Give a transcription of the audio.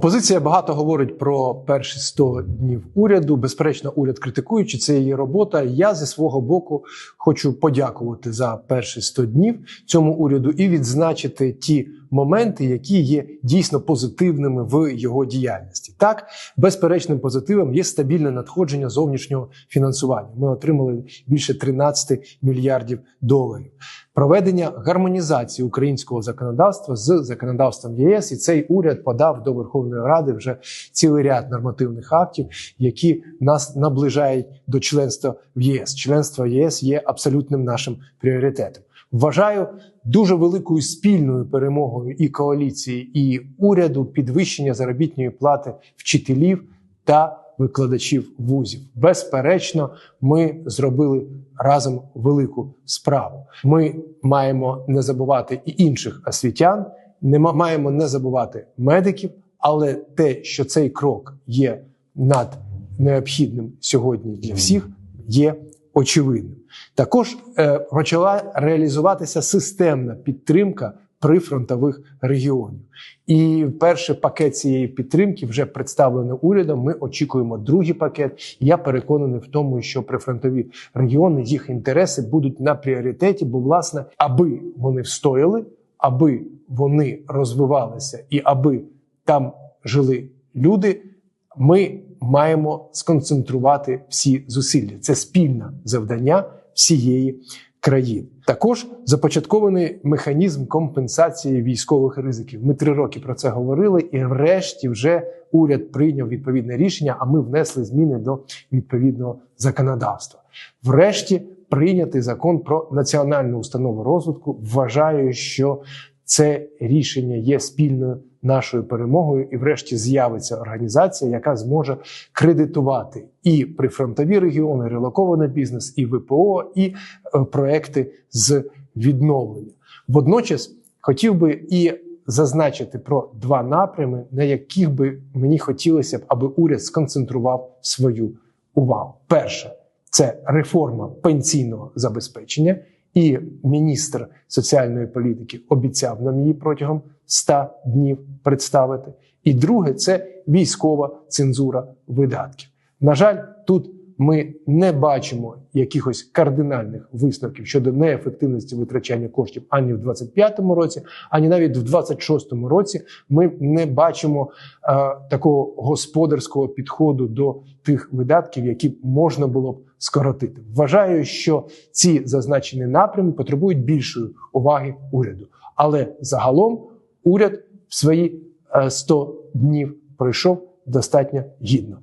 Опозиція багато говорить про перші 100 днів уряду. Безперечно, уряд критикуючи, це її робота. Я зі свого боку хочу подякувати за перші 100 днів цьому уряду і відзначити ті моменти, які є дійсно позитивними в його діяльності. Так, безперечним позитивом є стабільне надходження зовнішнього фінансування. Ми отримали більше 13 мільярдів доларів. Проведення гармонізації українського законодавства з законодавством ЄС, і цей уряд подав до Верховної Ради вже цілий ряд нормативних актів, які нас наближають до членства в ЄС. Членство в ЄС є абсолютним нашим пріоритетом. Вважаю дуже великою спільною перемогою і коаліції, і уряду підвищення заробітної плати вчителів та викладачів вузів. Безперечно, ми зробили разом велику справу. Ми маємо не забувати і інших освітян, не маємо не забувати медиків, але те, що цей крок є над необхідним сьогодні для всіх, є очевидним. Також е, почала реалізуватися системна підтримка прифронтових регіонів. І перший пакет цієї підтримки вже представлений урядом. Ми очікуємо другий пакет. Я переконаний в тому, що прифронтові регіони їх інтереси будуть на пріоритеті, бо власне, аби вони встояли, аби вони розвивалися і аби там жили люди, ми маємо сконцентрувати всі зусилля. Це спільне завдання всієї країни. Також започаткований механізм компенсації військових ризиків. Ми три роки про це говорили, і врешті вже уряд прийняв відповідне рішення. А ми внесли зміни до відповідного законодавства. Врешті прийнятий закон про національну установу розвитку. Вважаю, що це рішення є спільною нашою перемогою, і врешті з'явиться організація, яка зможе кредитувати і прифронтові регіони, релокований бізнес, і ВПО, і е, проекти з відновлення. Водночас хотів би і зазначити про два напрями, на яких би мені хотілося б, аби уряд сконцентрував свою увагу. Перше це реформа пенсійного забезпечення. І міністр соціальної політики обіцяв нам її протягом 100 днів представити. І друге це військова цензура видатків. На жаль, тут ми не бачимо якихось кардинальних висновків щодо неефективності витрачання коштів ані в 2025 році, ані навіть в 2026 році. Ми не бачимо е, такого господарського підходу до тих видатків, які можна було б скоротити. Вважаю, що ці зазначені напрями потребують більшої уваги уряду. Але загалом уряд в свої е, 100 днів пройшов достатньо гідно.